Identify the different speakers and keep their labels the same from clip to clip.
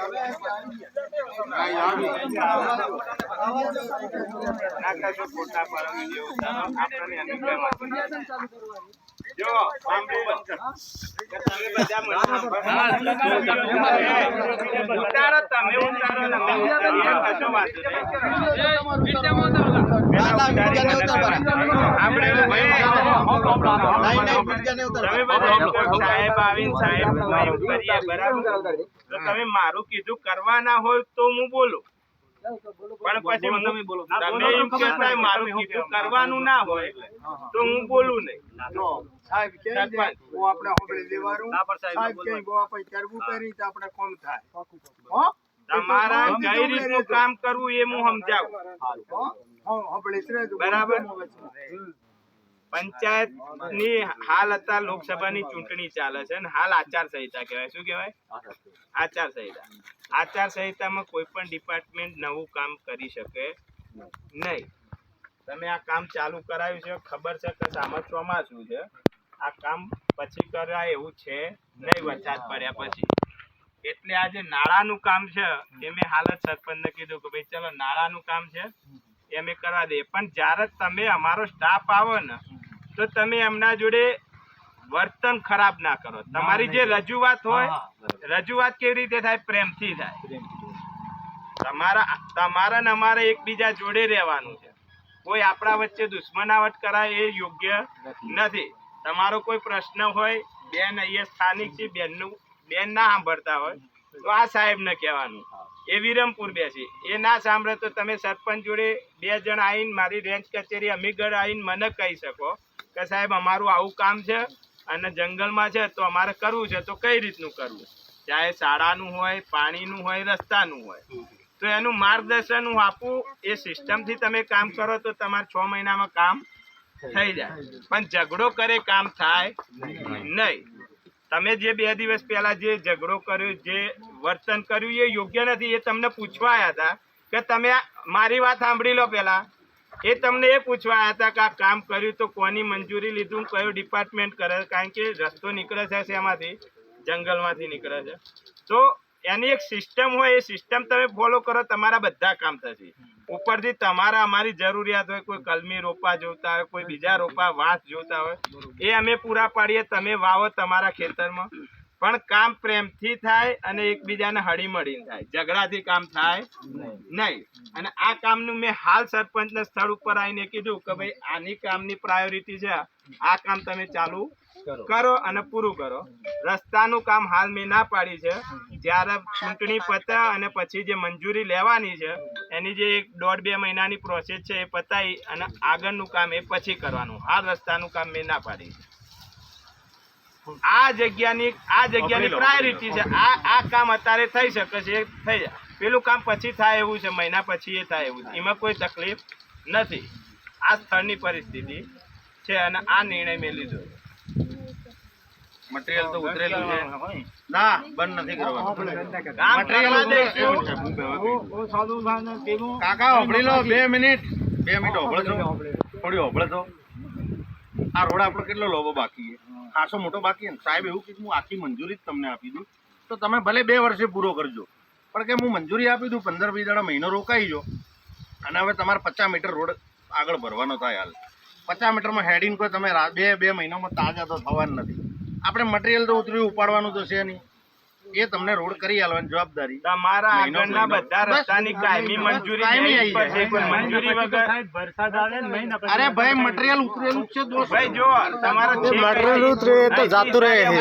Speaker 1: કરે જો હું ભણજો પાછા.
Speaker 2: ના કરશો ખોટા પરમ જેવું ચાલો, આપણને ઉતારો સાહેબ આવીને સાહેબ કરીએ, બરાબર? તમે મારું કીધું કરવાના હોય તો હું બોલું. પણ પછી તમે બોલો. તમે એમ કહેતા મારું કીધું કરવાનું ના હોય એટલે. તો હું બોલું નહીં.
Speaker 1: સાહેબ કહે હું આપણે હોબળી લેવાનું.
Speaker 3: સાહેબ
Speaker 1: સાહેબ કહે, આપણે કરવું કરી તો આપણે કોમ થાય. હો?
Speaker 2: તમારા કઈ રીતનું કામ કરવું એ હું સમજાવું.
Speaker 1: હો? હું હોબળી
Speaker 2: બરાબર. પંચાયતની હાલ અત્યારે લોકસભાની ચૂંટણી ચાલે છે અને હાલ આચાર સંહિતા કહેવાય. શું કહેવાય? આચાર સંહિતા આચાર સંહિતામાં કોઈ પણ ડિપાર્ટમેન્ટ નવું કામ કરી શકે નહીં. તમે આ કામ ચાલુ કરાવ્યું છે, ખબર છે કે સામા ચોમાસું છે. આ કામ પછી કરાય એવું છે નહીં, વરસાદ પડ્યા પછી. એટલે આ જે નાળાનું કામ છે, એ મેં હાલ જ સરપંચને કીધું કે ભાઈ ચલો નાળાનું કામ છે, એ અમે કરવા દઈએ. પણ જ્યારે તમે અમારો સ્ટાફ આવો ને, તો તમે એમના જોડે વર્તન ખરાબ ના કરો. તમારી જે રજૂઆત હોય રજૂઆત કેવી રીતે થાય? પ્રેમથી થાય. તમારા તમારા ને અમારે એકબીજા જોડે રહેવાનું છે. કોઈ આપણા વચ્ચે દુશ્મનાવટ કરાય એ યોગ્ય નથી. તમારો કોઈ પ્રશ્ન હોય બેન અહીંયા સ્થાનિક છે બેનનું બેન ના સાંભળતા હોય તો આ સાહેબને કહેવાનું. એ વિરમપુર બેસી. એ ના સાંભળે તો તમે સરપંચ જોડે બે જણ આવીને મારી રેન્જ કચેરી અમીગઢ આવીને મને કહી શકો કે સાહેબ અમારું આવું કામ છે. અને જંગલમાં છે તો અમારે કરવું છે તો કઈ રીતનું કરવું? ચાહે શાળાનું હોય પાણીનું હોય રસ્તાનું હોય. તો એનું માર્ગદર્શન હું આપું. એ સિસ્ટમથી તમે કામ કરો તો તમારે છ મહિનામાં કામ થઈ જાય. પણ ઝઘડો કરે કામ થાય નહીં. તમે જે બે દિવસ પહેલા જે ઝઘડો કર્યો જે વર્તન કર્યું એ યોગ્ય નથી. એ તમને પૂછવા આવ્યા હતા કે તમે મારી વાત સાંભળી લો પહેલા. એ તમને એ પૂછવા હતા કે આ કામ કર્યું તો કોની મંજૂરી લીધું કયો ડિપાર્ટમેન્ટ કરે કારણ કે રસ્તો નીકળે છે એમાંથી જંગલમાંથી નીકળે છે. તો એની એક સિસ્ટમ હોય, એ સિસ્ટમ તમે ફોલો કરો, તમારા બધા કામ થશે. ઉપરથી તમારા અમારી જરૂરિયાત હોય, કોઈ કલમી રોપા જોતા હોય, કોઈ બીજા રોપા વાંસ જોતા હોય, એ અમે પૂરા પાડીએ, તમે વાવો તમારા ખેતરમાં. પણ કામ પ્રેમથી થાય અને એકબીજાને હળી મળીને થાય. ઝઘડાથી કામ થાય નહીં. અને આ કામનું મેં હાલ સરપંચના સ્થળ ઉપર આવીને કીધું કે ભાઈ આની કામની પ્રાયોરિટી છે આ. કામ તમે ચાલુ કરો. અને પૂરું કરો. રસ્તાનું કામ હાલ મેં ના પાડી છે. જ્યારે ચૂંટણી પતા અને પછી જે મંજૂરી લેવાની છે એની જે એક દોઢ બે મહિનાની પ્રોસેસ છે એ પતાવી અને આગળનું કામ એ પછી કરવાનું. હાલ રસ્તાનું કામ મેં ના પાડી. છે આ જગ્યાની આ જગ્યાની પ્રાયોરિટી છે. આ આ કામ અત્યારે થઈ શકે છે થઈ જાય. પેલું કામ પછી થાય એવું છે મહિના પછી એ થાય એવું છે. એમાં કોઈ તકલીફ નથી. આ સ્થળની પરિસ્થિતિ છે અને આ નિર્ણય મેં લીધો.
Speaker 4: મટીરિયલ તો ઉતરેલું છે. ના બંધ નથી કરવાનું.
Speaker 2: કામ કરવા દઈશું.
Speaker 4: કાકા હોભળી લો બે મિનિટ. બે મિનિટ હોભળો થોડી હોભળો આ રોડ આપણો કેટલો લોબો બાકી છે? ખાસો મોટો બાકી સાહેબ, એવું કીધું હું આખી મંજૂરી જ તમને આપી દઉં. તો તમે ભલે બે વર્ષે પૂરો કરજો, પણ કે હું મંજૂરી આપી દઉં, પંદર વીસ દાડા મહિનો રોકાઈ જો અને હવે તમારે પચાસ મીટર રોડ આગળ ભરવાનો થાય હાલ. પચાસ મીટરમાં હેડિંગ કોઈ તમે બે બે મહિનામાં તાજા તો થવાનું નથી. આપણે મટીરિયલ તો ઉતર્યું, ઉપાડવાનું તો છે નહીં. એ તમને રોડ કરી આલવાની જવાબદારી.
Speaker 2: તમારા આગળના બધા રસ્તાની કાયમી મંજૂરી
Speaker 4: કાયમી આવી
Speaker 2: પડશે કોઈ મંજૂરી વગર.
Speaker 3: વરસાદ આવે ને મહિના પછી
Speaker 4: અરે ભાઈ મટીરિયલ ઉતરેલું છે દોસ્ત.
Speaker 2: ભાઈ જો તમારા જે
Speaker 5: મટીરિયલ ઉતરે એ તો જાતું રહે છે.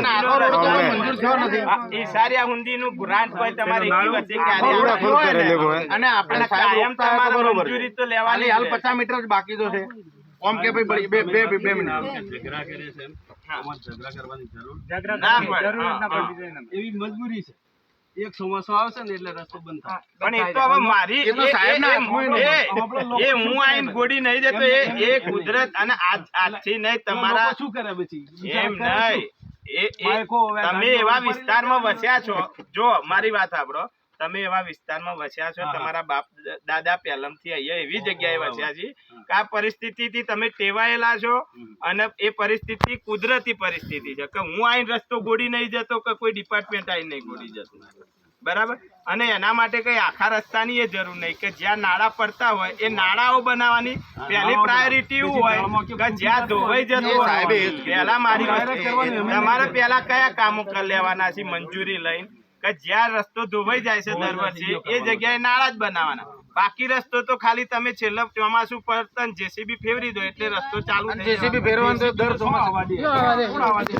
Speaker 4: મંજૂર થયો નથી.
Speaker 2: એ સારી હુંદીનું ગ્રાન્ટ હોય તમારી વચ્ચે ક્યારે
Speaker 5: પૂરા.
Speaker 4: અને આપણે સાહેબ
Speaker 2: કાયમ તમારે મંજૂરી તો લેવાની
Speaker 4: હાલ
Speaker 2: જ છે.
Speaker 4: પચાસ મીટર જ બાકી તો છે. ઓમ કે ભાઈ બે બે બે મિનિટ.
Speaker 3: ઝઘડા કરે છે એમ. આમાં ઝઘડા કરવાની જરૂર
Speaker 2: ના પડે.
Speaker 3: જરૂર ના
Speaker 2: હા,
Speaker 3: જાય એવી મજબૂરી છે. એક ચોમાસું આવશે ને એટલે રસ્તો બંધ થાય.
Speaker 2: પણ એ તો હવે મારી
Speaker 4: એ તો
Speaker 2: એ- હું આઈને ગોડી નહીં દેતો એ એ કુદરત અને આજ આજથી નહીં તમારા
Speaker 3: શું કરે પછી?
Speaker 2: એમ નહીં. એ તમે એવા વિસ્તારમાં વસ્યા છો. જો મારી વાત સાંભળો. તમે એવા વિસ્તારમાં વસ્યા છો. તમારા બાપ દાદા પહેલમથી અહીંયા એવી જગ્યાએ વસ્યા છે કે આ પરિસ્થિતિથી તમે ટેવાયેલા છો અને એ પરિસ્થિતિ કુદરતી પરિસ્થિતિ છે કે હું આઈને રસ્તો ગોડી નહીં જતો કે કોઈ ડિપાર્ટમેન્ટ આઈને નહીં ગોડી જતું. બરાબર? અને એના માટે કઈ આખા રસ્તાની એ જરૂર નહીં કે જ્યાં નાળા પડતા હોય એ નાળાઓ બનાવવાની પહેલી પ્રાયોરિટી એવું હોય કે જ્યાં ધોવાઈ જતું હોય પહેલા મારી તમારે પહેલા કયા કામો કરી લેવાના છે મંજૂરી લઈને? કે જ્યાં રસ્તો ધોવાઈ જાય છે દર વર્ષે એ જગ્યાએ નાળા જ બનાવવાના. બાકી રસ્તો તો ખાલી તમે છેલ્લા ચોમાસું પર જેસીબી ફેરવી દો એટલે રસ્તો ચાલુ
Speaker 5: જેસીબી ફેરવાનું દર ચોમાસે.